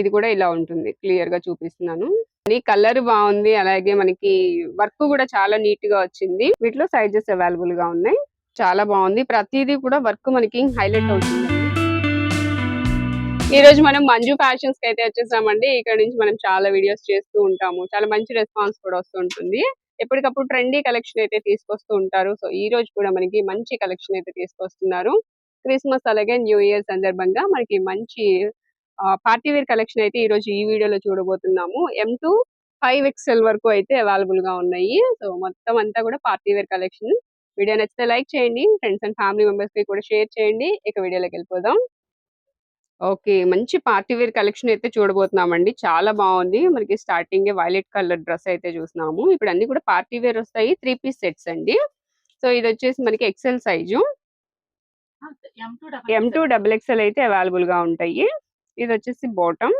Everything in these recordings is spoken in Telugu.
ఇది కూడా ఇలా ఉంటుంది. క్లియర్గా చూపిస్తున్నాను కలర్ బాగుంది. అలాగే మనకి వర్క్ కూడా చాలా నీట్గా వచ్చింది. వీటిలో సైజెస్ అవైలబుల్గా ఉన్నాయి. చాలా బాగుంది. ప్రతిదీ కూడా వర్క్ మనకి హైలైట్ అవుతుంది. ఈ రోజు మనం మంజు ఫ్యాషన్స్కి అయితే వచ్చేసామండి. ఇక్కడ నుంచి మనం చాలా వీడియోస్ చేస్తూ ఉంటాము. చాలా మంచి రెస్పాన్స్ కూడా వస్తుంటుంది ఎప్పటికప్పుడు ట్రెండీ కలెక్షన్ అయితే తీసుకొస్తూ ఉంటారు. సో ఈ రోజు కూడా మనకి మంచి కలెక్షన్ అయితే తీసుకొస్తున్నారు. క్రిస్మస్ అలాగే న్యూ ఇయర్ సందర్భంగా మనకి మంచి పార్టీ వేర్ కలెక్షన్ అయితే ఈ రోజు ఈ వీడియోలో చూడబోతున్నాము. ఎం టు ఫైవ్ ఎక్స్ఎల్ వరకు అయితే అవైలబుల్గా ఉన్నాయి. సో మొత్తం అంతా కూడా పార్టీ వేర్ కలెక్షన్. వీడియో నచ్చితే లైక్ చేయండి. ఫ్రెండ్స్ అండ్ ఫ్యామిలీ మెంబర్స్కి కూడా షేర్ చేయండి. ఇక వీడియోలోకి వెళ్ళిపోదాం. ఓకే మంచి పార్టీ వేర్ కలెక్షన్ అయితే చూడబోతున్నామండి. చాలా బాగుంది. మనకి స్టార్టింగ్ వైలెట్ కలర్ డ్రెస్ అయితే చూస్తున్నాము. ఇప్పుడు అన్ని కూడా పార్టీ వేర్ వస్తాయి. త్రీ పీస్ సెట్స్ అండి. సో ఇది వచ్చేసి మనకి XL size M to double XL అయితే అవైలబుల్గా ఉంటాయి. ఇది వచ్చేసి bottom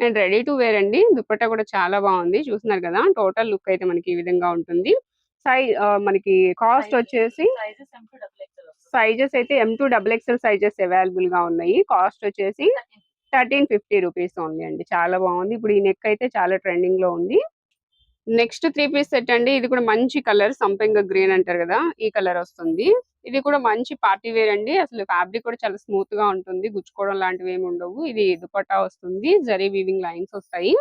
and ready to wear అండి. దుప్పట్టా కూడా చాలా బాగుంది. చూస్తున్నారు కదా టోటల్ లుక్ అయితే మనకి ఈ విధంగా ఉంటుంది. సైజ్ మనకి కాస్ట్ వచ్చేసి సైజెస్ అయితే M to double XL sizes అవైలబుల్గా ఉన్నాయి. కాస్ట్ వచ్చేసి థర్టీన్ ఫిఫ్టీ రూపీస్ ఓన్లీ అండి. చాలా బాగుంది. ఇప్పుడు ఈ నెక్ అయితే చాలా ట్రెండింగ్లో ఉంది. నెక్స్ట్ త్రీ పీస్ సెట్ అండి. ఇది కూడా మంచి కలర్ సంపెంగ గ్రీన్ అంటారు కదా ఈ కలర్ వస్తుంది. ఇది కూడా మంచి పార్టీ వేర్ అండి. అసలు ఫ్యాబ్రిక్ కూడా చాలా స్మూత్గా ఉంటుంది. గుచ్చుకోవడం లాంటివి ఏమి ఉండవు. ఇది దుపట్టా వస్తుంది. జరీ వీవింగ్ లైన్స్ వస్తాయి.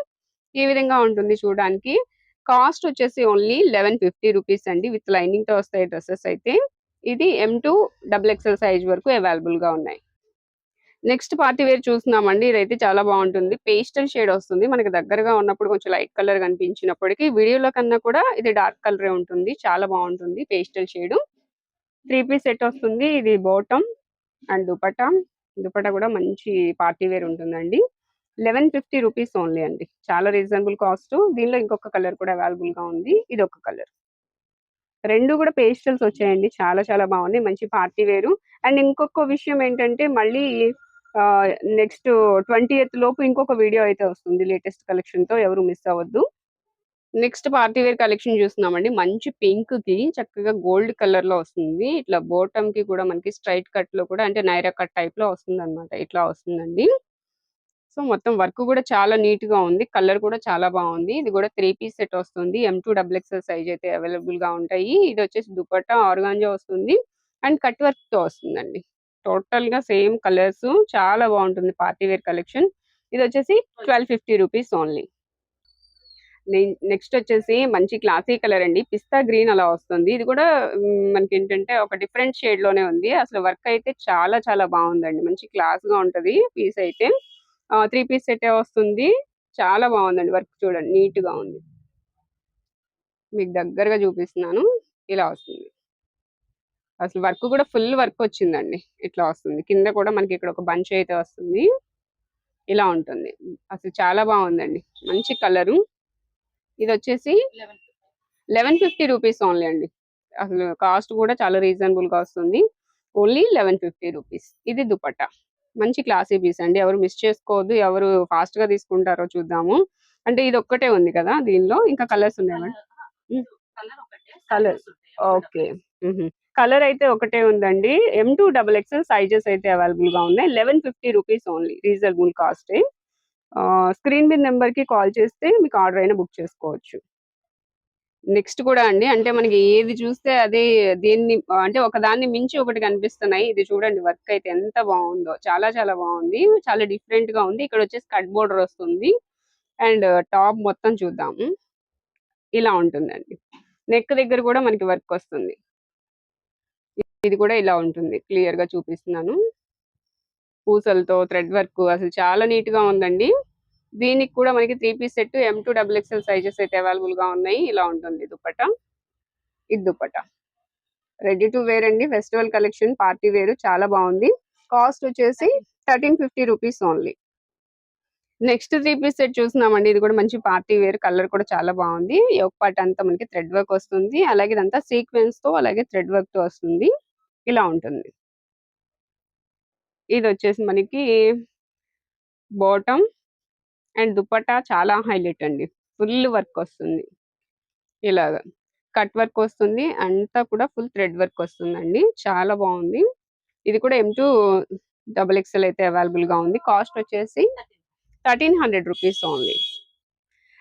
ఈ విధంగా ఉంటుంది చూడడానికి. కాస్ట్ వచ్చేసి ఓన్లీ లెవెన్ ఫిఫ్టీ రూపీస్ అండి. విత్ లైనింగ్తో వస్తాయి డ్రెస్సెస్ అయితే. ఇది M to double XL size వరకు అవైలబుల్గా ఉన్నాయి. నెక్స్ట్ పార్టీ వేర్ చూస్తున్నామండి. ఇదైతే చాలా బాగుంటుంది. పేస్టల్ షేడ్ వస్తుంది. మనకి దగ్గరగా ఉన్నప్పుడు కొంచెం లైట్ కలర్ కనిపించినప్పటికీ వీడియోలో కన్నా కూడా ఇది డార్క్ కలర్ ఉంటుంది. చాలా బాగుంటుంది pastel shade. Three piece set వస్తుంది. ఇది బాటమ్ అండ్ దుపటా దుపటా కూడా మంచి పార్టీ వేర్ ఉంటుందండి. లెవెన్ ఫిఫ్టీ రూపీస్ ఓన్లీ అండి. చాలా రీజనబుల్ కాస్ట్. దీనిలో ఇంకొక కలర్ కూడా అవైలబుల్గా ఉంది. ఇది ఒక కలర్. రెండు కూడా పేస్టల్స్ వచ్చాయండి. చాలా చాలా బాగుంది మంచి పార్టీ వేరు. అండ్ ఇంకొక విషయం ఏంటంటే మళ్ళీ నెక్స్ట్ ట్వంటీ ఎయిత్ లోపు ఇంకొక వీడియో అయితే వస్తుంది లేటెస్ట్ కలెక్షన్తో ఎవరు మిస్ అవ్వద్దు. నెక్స్ట్ పార్టీ వేర్ కలెక్షన్ చూస్తున్నామండి. మంచి పింక్కి చక్కగా గోల్డ్ కలర్లో వస్తుంది. ఇట్లా బోటమ్కి కూడా మనకి స్ట్రైట్ కట్లో కూడా అంటే నైరా కట్ టైప్లో వస్తుంది అనమాట ఇట్లా వస్తుందండి. సో మొత్తం వర్క్ కూడా చాలా నీట్గా ఉంది. కలర్ కూడా చాలా బాగుంది. ఇది కూడా త్రీ పీస్ సెట్ వస్తుంది. M to double XL size అయితే అవైలబుల్గా ఉంటాయి. ఇది వచ్చేసి దుపట్టా ఆర్గాంజా వస్తుంది. అండ్ కట్ వర్క్తో వస్తుందండి. టోటల్గా సేమ్ కలర్స్ చాలా బాగుంటుంది పార్టీ వేర్ కలెక్షన్. ఇది వచ్చేసి twelve fifty rupees only. Next వచ్చేసి మంచి క్లాసీ కలర్ అండి. పిస్తా గ్రీన్ అలా వస్తుంది. ఇది కూడా మనకి ఏంటంటే ఒక డిఫరెంట్ షేడ్లోనే ఉంది. అసలు వర్క్ అయితే చాలా చాలా బాగుందండి. మంచి క్లాస్గా ఉంటది పీస్ అయితే. త్రీ పీస్ సెట్ వస్తుంది. చాలా బాగుందండి వర్క్ చూడండి. నీట్గా ఉంది. మీకు దగ్గరగా చూపిస్తున్నాను. ఇలా వస్తుంది. అసలు వర్క్ కూడా ఫుల్ వర్క్ వచ్చిందండి. ఇట్లా వస్తుంది. కింద కూడా మనకి ఇక్కడ ఒక బంచ్ అయితే వస్తుంది. ఇలా ఉంటుంది. అసలు చాలా బాగుందండి. మంచి కలరు. ఇది వచ్చేసి లెవెన్ ఫిఫ్టీ రూపీస్ ఓన్లీ అండి. అసలు కాస్ట్ కూడా చాలా రీజనబుల్గా వస్తుంది. Only eleven fifty rupees. ఇది దుపట్టా. మంచి క్లాసీ పీస్ అండి. ఎవరు మిస్ చేసుకోవద్దు. ఎవరు ఫాస్ట్గా తీసుకుంటారో చూద్దాము. అంటే ఇది ఒక్కటే ఉంది కదా దీనిలో. ఇంకా కలర్స్ ఉన్నాయి? Colour okay. కలర్ అయితే ఒకటే ఉందండి. M to double XL sizes అయితే అవైలబుల్గా ఉన్నాయి. Eleven fifty rupees only reasonable cost screen మీద నెంబర్కి కాల్ చేస్తే మీకు ఆర్డర్ అయినా బుక్ చేసుకోవచ్చు. నెక్స్ట్ కూడా అండి అంటే మనకి ఏది చూస్తే అదే దీన్ని అంటే ఒకదాన్ని మించి ఒకటి కనిపిస్తున్నాయి. ఇది చూడండి వర్క్ అయితే ఎంత బాగుందో. చాలా చాలా బాగుంది. చాలా డిఫరెంట్గా ఉంది. ఇక్కడ వచ్చేసి కట్ బోర్డర్ వస్తుంది. అండ్ టాప్ మొత్తం చూద్దాము. ఇలా ఉంటుందండి. నెక్ దగ్గర కూడా మనకి వర్క్ వస్తుంది. ఇది కూడా ఇలా ఉంటుంది. క్లియర్గా చూపిస్తున్నాను. పూసలతో థ్రెడ్ వర్క్ అసలు చాలా నీట్గా ఉందండి. దీనికి కూడా మనకి three piece set M to double XL sizes అయితే అవైలబుల్గా ఉన్నాయి. ఇలా ఉంటుంది దుప్పట. ఇది దుప్పట. రెడీ టు వేర్ అండి. Festival collection party wear. చాలా బాగుంది. కాస్ట్ వచ్చేసి thirteen fifty rupees only. Next three piece set చూస్తున్నామండి. ఇది కూడా మంచి పార్టీ వేర్ కలర్ కూడా చాలా బాగుంది. ఒక పార్ట్ అంతా మనకి థ్రెడ్ వర్క్ వస్తుంది. అలాగే ఇదంతా సీక్వెన్స్తో అలాగే థ్రెడ్ వర్క్తో వస్తుంది. ఇలా ఉంటుంది. ఇది వచ్చేసి మనకి బాటమ్ అండ్ దుపట్టా చాలా హైలైట్ అండి. ఫుల్ వర్క్ వస్తుంది. ఇలాగ కట్ వర్క్ వస్తుంది. అంతా కూడా ఫుల్ థ్రెడ్ వర్క్ వస్తుందండి. చాలా బాగుంది. ఇది కూడా ఎం టూ డబుల్ ఎక్స్ఎల్ అయితే అవైలబుల్గా ఉంది. కాస్ట్ వచ్చేసి thirteen hundred rupees only.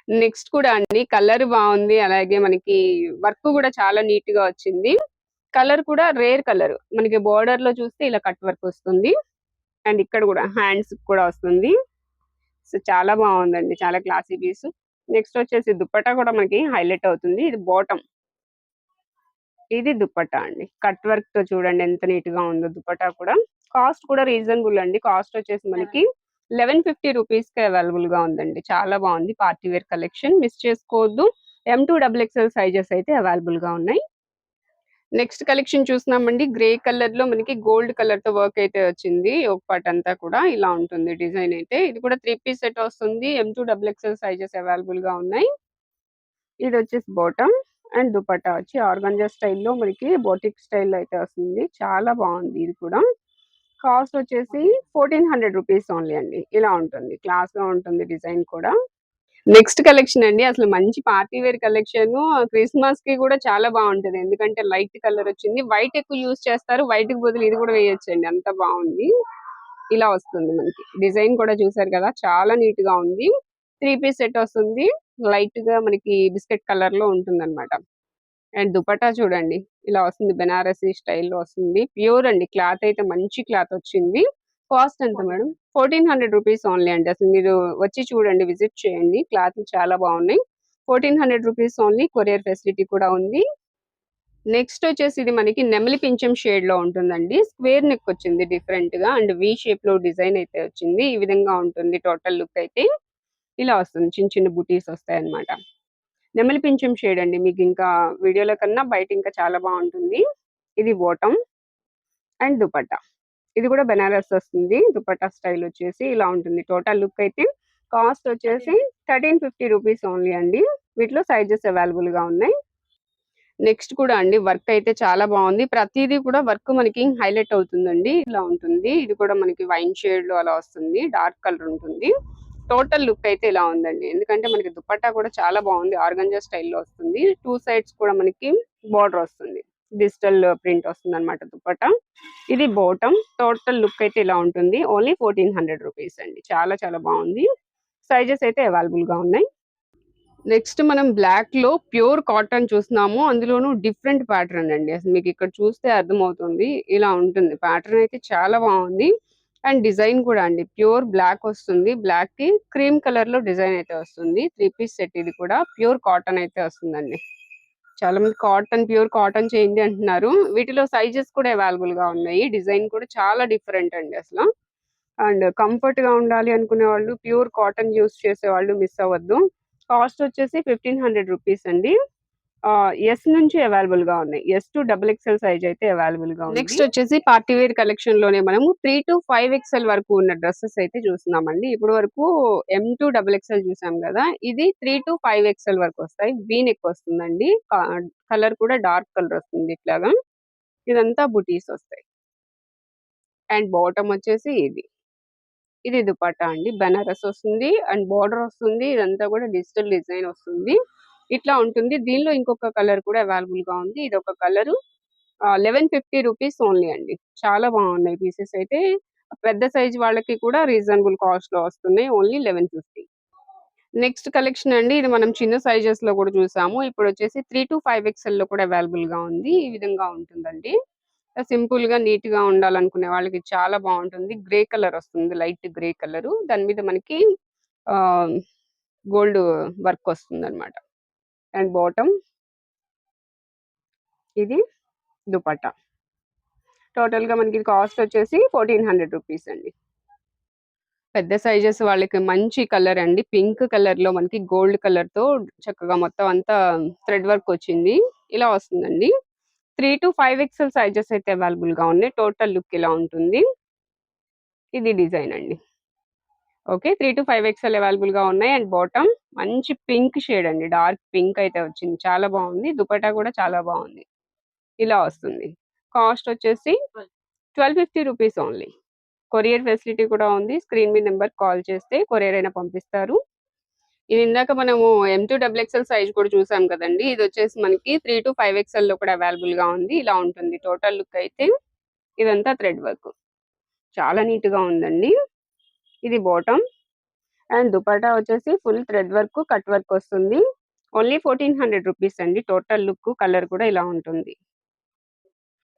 Next కూడా అండి కలర్ బాగుంది అలాగే మనకి వర్క్ కూడా చాలా నీట్గా వచ్చింది. కలర్ కూడా రేర్ కలర్ మనకి బోర్డర్లో చూస్తే ఇలా కట్ వర్క్ వస్తుంది. అండ్ ఇక్కడ కూడా హ్యాండ్స్ కూడా వస్తుంది. సో చాలా బాగుందండి చాలా క్లాసీ పీస్. నెక్స్ట్ వచ్చేసి దుప్పట్టా కూడా మనకి హైలైట్ అవుతుంది ఇది బాటమ్. ఇది దుప్పటా అండి కట్ వర్క్తో చూడండి ఎంత నీట్గా ఉందో దుప్పట్టా కూడా. కాస్ట్ కూడా రీజనబుల్ అండి కాస్ట్ వచ్చేసి మనకి లెవెన్ ఫిఫ్టీ రూపీస్కి అవైలబుల్గా ఉందండి. చాలా బాగుంది. Party wear collection. మిస్ చేసుకోవద్దు. M to double XL sizes అయితే అవైలబుల్గా ఉన్నాయి. నెక్స్ట్ కలెక్షన్ చూసినామండి గ్రే కలర్లో మనకి గోల్డ్ కలర్తో వర్క్ అయితే వచ్చింది. ఒక పార్ట్ అంతా కూడా ఇలా ఉంటుంది డిజైన్ అయితే. ఇది కూడా త్రీ పీస్ సెట్ వస్తుంది. M to double XL sizes అవైలబుల్గా ఉన్నాయి. ఇది వచ్చేసి బాటమ్ అండ్ దుపట్టా వచ్చి ఆర్గంజా స్టైల్లో మనకి బోటిక్ స్టైల్లో అయితే వస్తుంది. చాలా బాగుంది ఇది కూడా. కాస్ట్ వచ్చేసి ఫోర్టీన్ హండ్రెడ్ రూపీస్ ఓన్లీ అండి. ఇలా ఉంటుంది. క్లాస్గా ఉంటుంది డిజైన్ కూడా. నెక్స్ట్ కలెక్షన్ అండి. అసలు మంచి పార్టీ వేర్ కలెక్షన్ క్రిస్మస్కి కూడా చాలా బాగుంటది. ఎందుకంటే లైట్ కలర్ వచ్చింది. వైట్ ఎక్కువ యూస్ చేస్తారు. వైట్కి బదులు ఇది కూడా వేయొచ్చండి. అంత బాగుంది. ఇలా వస్తుంది మనకి. డిజైన్ కూడా చూసారు కదా? చాలా నీట్గా ఉంది. త్రీ పీస్ సెట్ వస్తుంది. లైట్గా మనకి బిస్కెట్ కలర్లో ఉంటుంది అనమాట అండ్ దుపట్టా చూడండి. ఇలా వస్తుంది. బెనారసీ స్టైల్లో వస్తుంది. ప్యూర్ అండి. క్లాత్ అయితే మంచి క్లాత్ వచ్చింది. కాస్ట్ ఎంత madam? Fourteen hundred rupees only అండి. అసలు మీరు వచ్చి చూడండి విజిట్ చేయండి. క్లాత్ చాలా బాగున్నాయి. Fourteen hundred rupees only courier facility కూడా ఉంది. నెక్స్ట్ వచ్చేసి ఇది మనకి నెమలి పింఛం షేడ్లో ఉంటుందండి. స్క్వేర్ నెక్ వచ్చింది డిఫరెంట్గా. అండ్ వి షేప్లో డిజైన్ అయితే వచ్చింది. ఈ విధంగా ఉంటుంది టోటల్ లుక్ అయితే. ఇలా వస్తుంది. చిన్న చిన్న బుటీస్ వస్తాయి అనమాట నెమలి పింఛం షేడ్ అండి మీకు ఇంకా వీడియోలో కన్నా బయట ఇంకా చాలా బాగుంటుంది. ఇది బోటం అండ్ దుపట్టా. ఇది కూడా బెనారస్ వస్తుంది. దుపట్టా స్టైల్ వచ్చేసి ఇలా ఉంటుంది. టోటల్ లుక్ అయితే కాస్ట్ వచ్చేసి థర్టీన్ ఫిఫ్టీ రూపీస్ ఓన్లీ అండి. వీటిలో సైజెస్ అవైలబుల్గా ఉన్నాయి. నెక్స్ట్ కూడా అండి వర్క్ అయితే చాలా బాగుంది. ప్రతిదీ కూడా వర్క్ మనకి హైలైట్ అవుతుందండి. ఇలా ఉంటుంది. ఇది కూడా మనకి వైన్ షేడ్లో అలా వస్తుంది. డార్క్ కలర్ ఉంటుంది. టోటల్ లుక్ అయితే ఇలా ఉందండి. ఎందుకంటే మనకి దుపట్టా కూడా చాలా బాగుంది. ఆర్గంజా స్టైల్లో వస్తుంది. టూ సైడ్స్ కూడా మనకి బార్డర్ వస్తుంది. డిజిటల్ ప్రింట్ వస్తుంది అనమాట దుపట్టా. ఇది బోటం టోటల్ లుక్ అయితే ఇలా ఉంటుంది. ఓన్లీ ఫోర్టీన్ హండ్రెడ్ రూపీస్ అండి. చాలా చాలా బాగుంది. సైజెస్ అయితే అవైలబుల్గా ఉన్నాయి. నెక్స్ట్ మనం బ్లాక్లో ప్యూర్ కాటన్ చూస్తున్నాము. అందులోనూ డిఫరెంట్ ప్యాటర్న్ అండి. అసలు మీకు ఇక్కడ చూస్తే అర్థమవుతుంది. ఇలా ఉంటుంది. ప్యాటర్న్ అయితే చాలా బాగుంది. అండ్ డిజైన్ కూడా అండి. ప్యూర్ బ్లాక్ వస్తుంది. బ్లాక్కి క్రీమ్ కలర్లో డిజైన్ అయితే వస్తుంది. త్రీ పీస్ సెట్ ఇది కూడా. ప్యూర్ కాటన్ అయితే వస్తుందండి. చాలా మంది కాటన్ ప్యూర్ కాటన్ చేయండి అంటున్నారు. వీటిలో సైజెస్ కూడా అవైలబుల్గా ఉన్నాయి. డిజైన్ కూడా చాలా డిఫరెంట్ అండి అసలు. అండ్ కంఫర్ట్గా ఉండాలి అనుకునే వాళ్ళు ప్యూర్ కాటన్ యూస్ చేసే వాళ్ళు మిస్ అవ్వద్దు. కాస్ట్ వచ్చేసి ఫిఫ్టీన్ హండ్రెడ్ రూపీస్ అండి. ఎస్ నుంచి అవైలబుల్గా ఉన్నాయి. S to double XL size అయితే అవైలబుల్గా ఉంది. నెక్స్ట్ వచ్చేసి పార్టీ వేర్ కలెక్షన్లోనే మనము త్రీ టు ఫైవ్ ఎక్స్ఎల్ వరకు ఉన్న డ్రెస్సెస్ అయితే చూస్తున్నామండి. ఇప్పుడు వరకు ఎం టు డబుల్ ఎక్స్ఎల్ చూసాం కదా ఇది త్రీ టు ఫైవ్ ఎక్స్ఎల్ వరకు వస్తాయి. వీన్ నెక్ వస్తుందండి. కలర్ కూడా డార్క్ కలర్ వస్తుంది ఇట్లాగా. ఇదంతా బుటీస్ వస్తాయి. అండ్ బాటమ్ వచ్చేసి ఇది. ఇది దుపాటా అండి. బెనారస్ వస్తుంది. అండ్ బార్డర్ వస్తుంది. ఇదంతా కూడా డిజిటల్ డిజైన్ వస్తుంది. ఇట్లా ఉంటుంది. దీనిలో ఇంకొక కలర్ కూడా అవైలబుల్గా ఉంది. ఇది ఒక colour eleven fifty rupees only అండి. చాలా బాగున్నాయి పీసెస్ అయితే. పెద్ద సైజ్ వాళ్ళకి కూడా రీజనబుల్ కాస్ట్లో వస్తున్నాయి. Only eleven fifty. Next collection అండి. ఇది మనం చిన్న సైజెస్లో కూడా చూసాము. ఇప్పుడు వచ్చేసి త్రీ టు ఫైవ్ ఎక్స్ఎల్లో కూడా అవైలబుల్గా ఉంది. ఈ విధంగా ఉంటుందండి. సింపుల్గా నీట్గా ఉండాలనుకునే వాళ్ళకి చాలా బాగుంటుంది. గ్రే కలర్ వస్తుంది. Light grey colour. దాని మీద మనకి ఆ గోల్డ్ వర్క్ వస్తుంది అనమాట అండ్ బాటమ్. ఇది దుపట్టా. టోటల్గా మనకి కాస్ట్ వచ్చేసి ఫోర్టీన్ హండ్రెడ్ రూపీస్ అండి. పెద్ద సైజెస్ వాళ్ళకి మంచి కలర్ అండి. పింక్ కలర్లో మనకి గోల్డ్ కలర్తో చక్కగా మొత్తం అంతా థ్రెడ్ వర్క్ వచ్చింది. ఇలా వస్తుందండి. Three to five XL sizes అయితే అవైలబుల్గా ఉన్నాయి. టోటల్ లుక్ ఇలా ఉంటుంది. ఇది డిజైన్ అండి. Okay. Three to five XL అవైలబుల్గా ఉన్నాయి. And bottom. మంచి పింక్ షేడ్ అండి. డార్క్ పింక్ అయితే వచ్చింది. చాలా బాగుంది. దుపట్టా కూడా చాలా బాగుంది. ఇలా వస్తుంది. కాస్ట్ వచ్చేసి twelve fifty rupees only. Courier facility కూడా ఉంది. స్క్రీన్ మీ నెంబర్ కాల్ చేస్తే కొరియర్ అయినా పంపిస్తారు. ఇది ఇందాక మనము M to double XL size కూడా చూసాం కదండి. ఇది వచ్చేసి మనకి త్రీ టు ఫైవ్ ఎక్స్ఎల్లో కూడా అవైలబుల్గా ఉంది. ఇలా ఉంటుంది. టోటల్ లుక్ అయితే ఇదంతా థ్రెడ్ వర్క్ చాలా నీట్గా ఉందండి. ఇది బాటమ్ అండ్ దుపట్టా వచ్చేసి full thread work cut work వస్తుంది. ఓన్లీ ఫోర్టీన్ హండ్రెడ్ రూపీస్ అండి. టోటల్ లుక్ కలర్ కూడా ఇలా ఉంటుంది.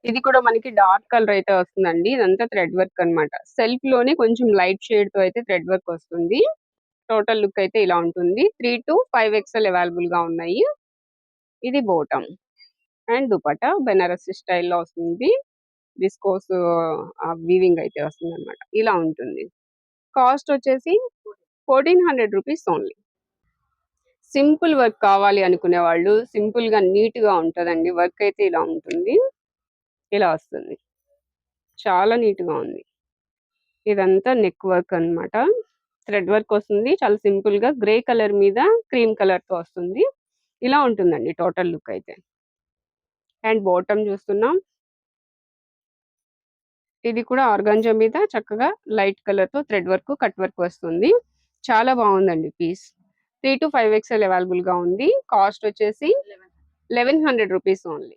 ఇది కూడా మనకి డార్క్ కలర్ అయితే వస్తుందండి. ఇదంతా థ్రెడ్ వర్క్ అన్నమాట. సెల్ఫ్లోనే కొంచెం లైట్ షేడ్తో అయితే థ్రెడ్ వర్క్ వస్తుంది. టోటల్ లుక్ అయితే ఇలా ఉంటుంది. త్రీ టు ఫైవ్ ఎక్స్ఎల్ అవైలబుల్గా ఉన్నాయి. ఇది బోటమ్. అండ్ దుపట్టా బెనారసి స్టైల్లో వస్తుంది. విస్కోస్ వీవింగ్ అయితే వస్తుంది అనమాట ఇలా ఉంటుంది. కాస్ట్ వచ్చేసి fourteen hundred rupees only. Simple work కావాలి అనుకునే వాళ్ళు సింపుల్గా నీట్గా ఉంటదండి. వర్క్ అయితే ఇలా ఉంటుంది. ఇలా వస్తుంది. చాలా నీట్గా ఉంది. ఇదంతా నెక్ వర్క్ అన్నమాట. థ్రెడ్ వర్క్ వస్తుంది. చాలా సింపుల్గా గ్రే కలర్ మీద క్రీమ్ కలర్తో వస్తుంది. ఇలా ఉంటుందండి టోటల్ లుక్ అయితే. అండ్ బాటమ్ చూస్తున్నాం. ఇది కూడా ఆర్గాంజా మీద చక్కగా లైట్ కలర్తో థ్రెడ్ వర్క్ కట్ వర్క్ వస్తుంది. చాలా బాగుందండి piece. Three to five XL అవైలబుల్గా ఉంది. కాస్ట్ వచ్చేసి లెవెన్ హండ్రెడ్ రూపీస్ ఓన్లీ.